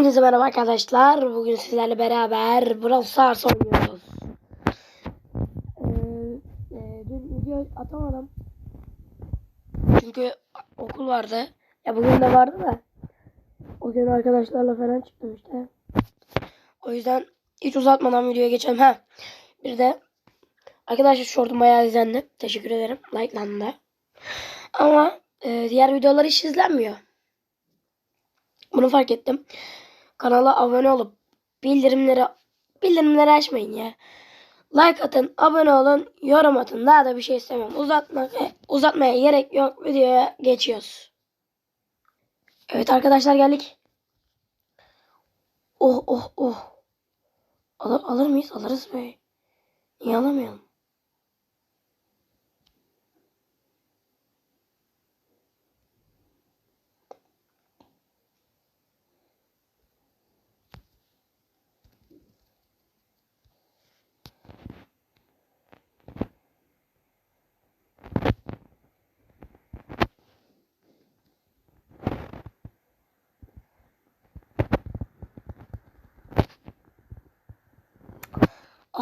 Hepinize merhaba arkadaşlar. Bugün sizlerle beraber Brawl Stars oynuyoruz. Ee, e, dün video atamadım. Çünkü okul vardı. Ya bugün de vardı da. O gün arkadaşlarla falan çıktım işte. O yüzden hiç uzatmadan videoya geçelim. Ha. Bir de arkadaşlar shortum bayağı izlendi. Teşekkür ederim. Like'landı. Ama e, diğer videolar hiç izlenmiyor. Bunu fark ettim. Kanala abone olup bildirimleri bildirimleri açmayın ya. Like atın, abone olun, yorum atın. Daha da bir şey istemem. Uzatmak, uzatmaya gerek yok. Videoya geçiyoruz. Evet arkadaşlar geldik. Oh oh oh. Alır, alır mıyız? Alırız be. Niye alamayalım?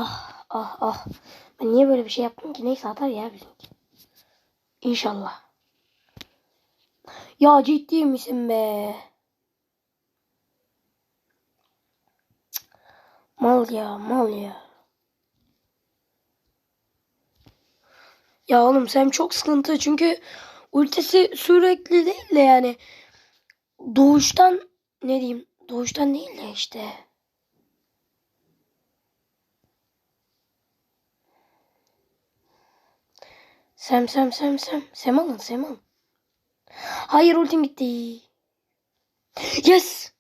Ah ah ah. Ben niye böyle bir şey yaptım ki? Neyse atar ya bizimki. İnşallah. Ya ciddi misin be? Mal ya mal ya. Ya oğlum sen çok sıkıntı çünkü ultisi sürekli değil de yani doğuştan ne diyeyim doğuştan değil de işte. Sem sem sem sem. Sem alın sem alın. Hayır ultim gitti. Yes.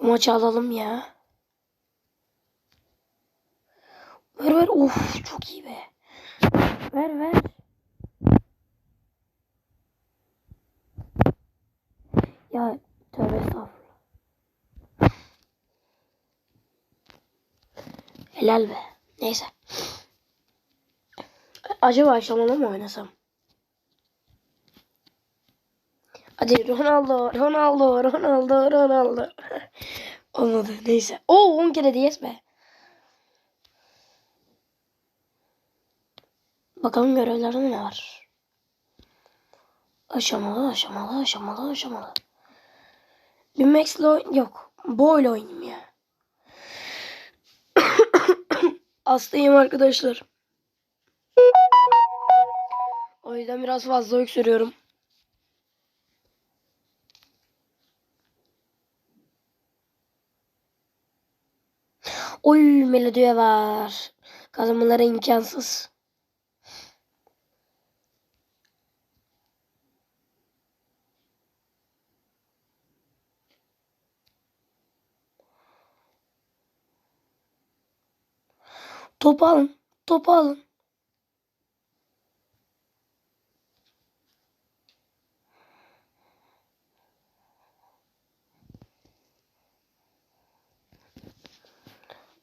Bu maçı alalım ya. Ver ver. Of çok iyi be. Ver ver. Ya tövbe estağfurullah. Helal be. Neyse. Acaba aşamalı mı oynasam? Hadi Ronaldo, Ronaldo, Ronaldo, Ronaldo. Olmadı. Neyse. Oo 10 kere de yes be. Bakalım görevlerde ne var? Aşamalı, aşamalı, aşamalı, aşamalı. Bir Max'le yok. Boy'la oynayayım ya. Hastayım arkadaşlar. O yüzden biraz fazla öksürüyorum. Oy melodiye var. Kazanmaları imkansız. Topu alın. Topu alın.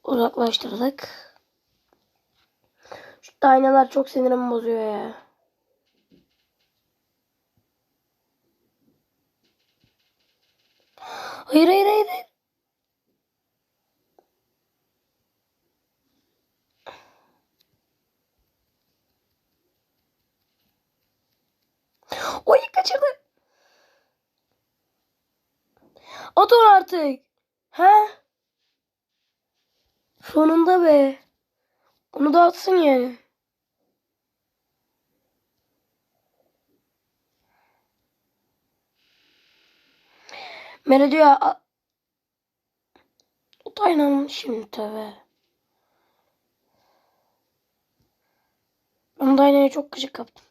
Uzaklaştırdık. Şu aynalar çok sinirimi bozuyor ya. Hayır hayır hayır. hayır. Oy kaçırdı. Onu artık. Ha? Sonunda be. Onu da atsın yani. A- o da şimdi tabi. Ben Dayna'ya çok gıcık kaptım.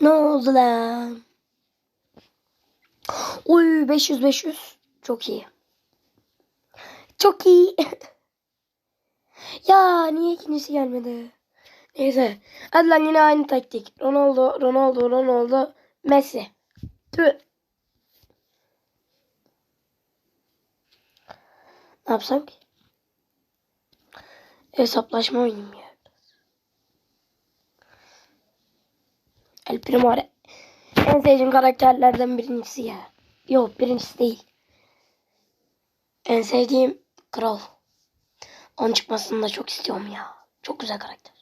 Ne oldu lan? Uy 500 500. Çok iyi. Çok iyi. ya niye ikincisi gelmedi? Neyse. Hadi lan yine aynı taktik. Ronaldo, Ronaldo, Ronaldo, Messi. Tüh. Ne yapsam ki? Hesaplaşma oynayayım ya. El Primo en sevdiğim karakterlerden birincisi ya. Yok birincisi değil. En sevdiğim Kral. Onun çıkmasını da çok istiyorum ya. Çok güzel karakter.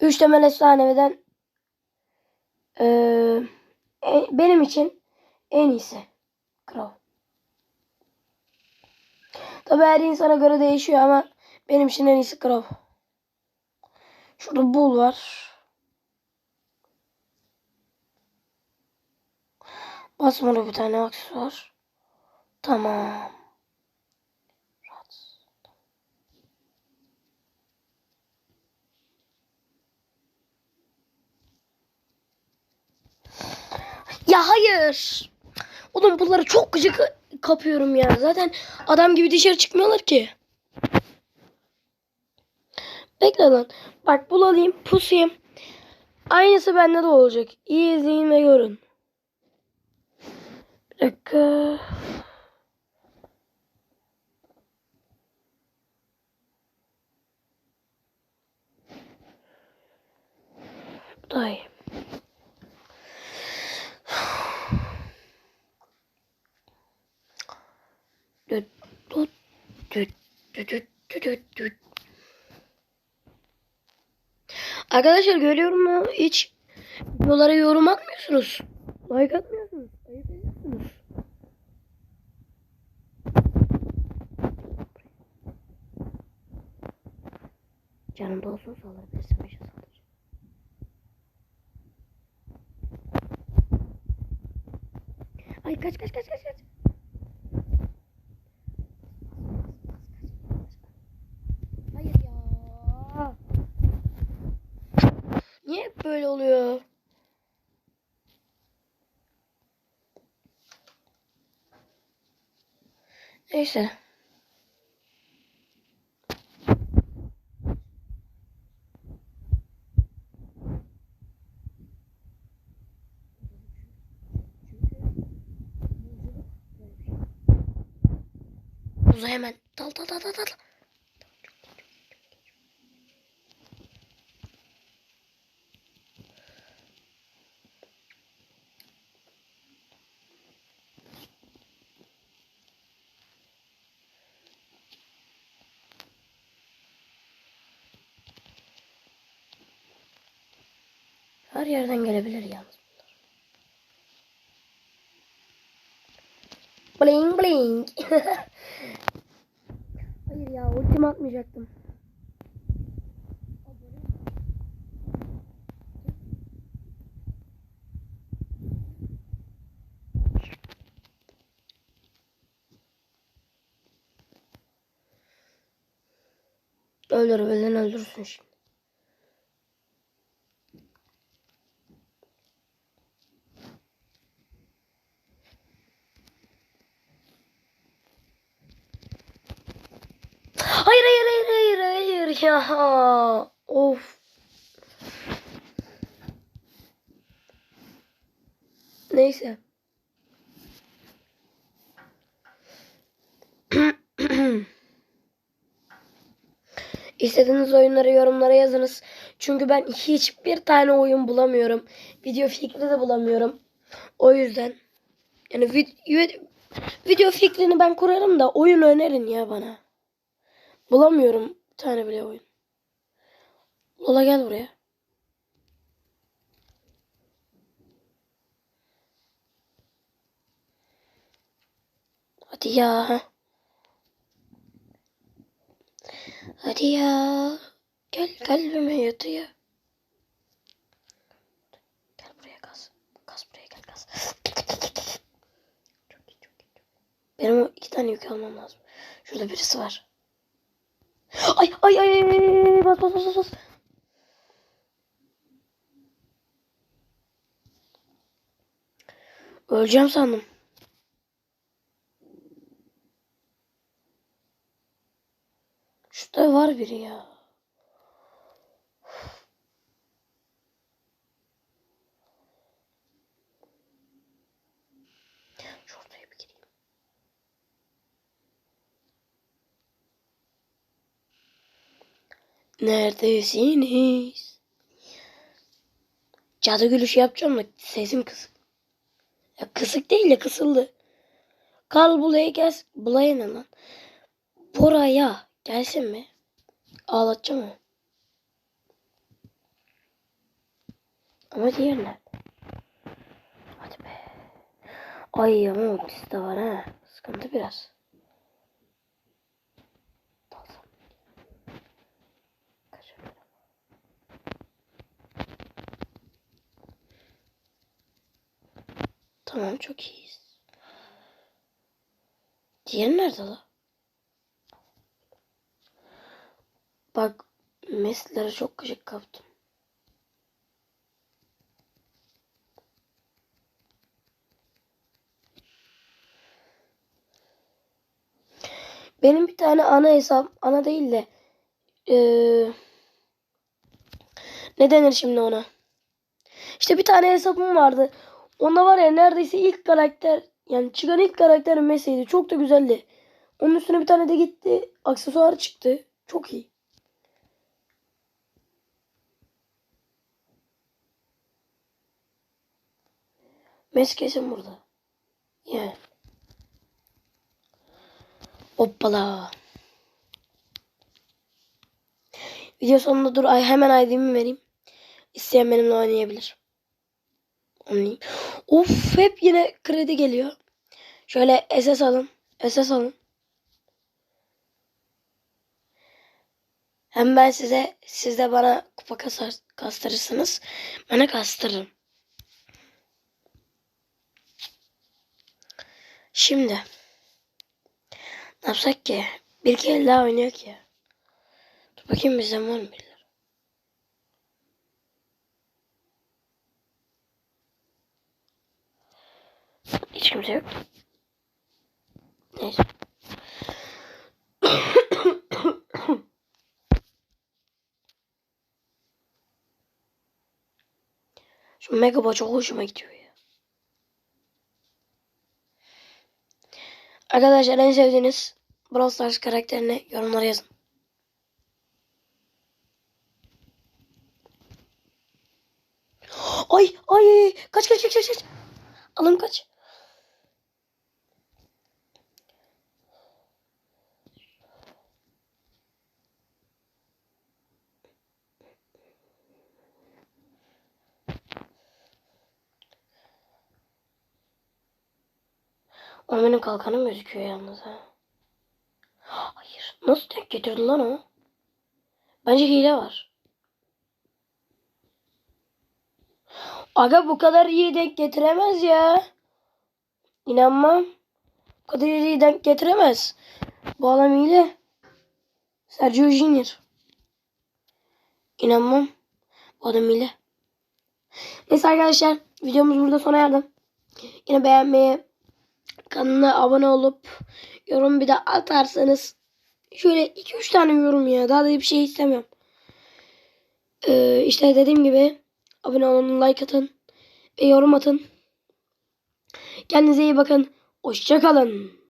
Üç temel efsaneviden eee, e- benim için en iyisi Kral. Tabi her insana göre değişiyor ama benim için en iyisi Kral. Şurada Bull var. Basmalı bir tane aksesuar. Tamam. Ya hayır. Oğlum bunları çok gıcık kapıyorum ya. Zaten adam gibi dışarı çıkmıyorlar ki. Bekle lan. Bak bul alayım pusayım. Aynısı bende de olacak. İyi izleyin ve görün. Bir dakika. İyi. Düt, düt, düt, düt, düt, düt, düt, düt. Arkadaşlar görüyorum mu hiç videolara yorum atmıyorsunuz. Like atmıyorsunuz. Ayıp ediyorsunuz. Canım da olsun saldırabilirsin. Bir şey saldıracağım. Ay kaç kaç kaç kaç kaç. Niye hep böyle oluyor? Neyse. Uza hemen. Dal dal dal dal dal. Her yerden gelebilir yalnız bunlar. Bling bling. Hayır ya ultimi atmayacaktım. Öldür beni öldürsün şimdi. Hayır hayır hayır ya. Of. Neyse. İstediğiniz oyunları yorumlara yazınız. Çünkü ben hiçbir tane oyun bulamıyorum. Video fikri de bulamıyorum. O yüzden yani vid- video fikrini ben kurarım da oyun önerin ya bana. Bulamıyorum bir tane bile oyun. Lola gel buraya. Hadi ya. Hadi ya. Gel kalbime yatıyor. Gel buraya gaz. Gaz buraya gel iyi. Benim iki tane yük almam lazım. Şurada birisi var. Ay ay ay ay bas bas bas bas. Öleceğim sandım. Şurada var biri ya. Neredesiniz? Cadı gülüşü yapacağım da sesim kısık. Ya kısık değil ya kısıldı. Kal buraya gel. Buraya ne lan? Buraya gelsin mi? Ağlatacağım mı? Ama diğer nerede? Hadi be. Ay ama de var ha. Sıkıntı biraz. Tamam çok iyiyiz. Diğeri nerede la? Bak meslere çok gıcık kaptım. Benim bir tane ana hesap, ana değil de eee, ne denir şimdi ona? İşte bir tane hesabım vardı. Onda var ya neredeyse ilk karakter yani çıkan ilk karakter Messi'ydi. Çok da güzeldi. Onun üstüne bir tane de gitti. Aksesuar çıktı. Çok iyi. Messi kesin burada. Yani. Hoppala. Video sonunda dur ay hemen ID'mi vereyim. İsteyen benimle oynayabilir. Oynayayım. Of hep yine kredi geliyor. Şöyle SS alın. SS alın. Hem ben size siz de bana kupa kasar, kastırırsınız. Bana kastırırım. Şimdi ne yapsak ki? Bir kere daha oynuyor ki. Dur bakayım bizden var mı? Hiç kimse yok. Neyse. Şu Megabot çok hoşuma gidiyor ya. Arkadaşlar en sevdiğiniz Brawl Stars karakterini yorumlara yazın. Ay ay kaç kaç kaç kaç. Alın kaç. O benim kalkanım gözüküyor yalnız ha. Hayır. Nasıl tek getirdi lan o? Bence hile var. Aga bu kadar iyi denk getiremez ya. İnanmam. Bu kadar iyi denk getiremez. Bu adam hile. Sergio Junior. İnanmam. Bu adam hile. Neyse arkadaşlar videomuz burada sona erdi. Yine beğenmeyi, kanala abone olup yorum bir de atarsanız şöyle 2-3 tane yorum ya. Daha da bir şey istemiyorum. Ee, işte dediğim gibi abone olun, like atın ve yorum atın. Kendinize iyi bakın. Hoşçakalın.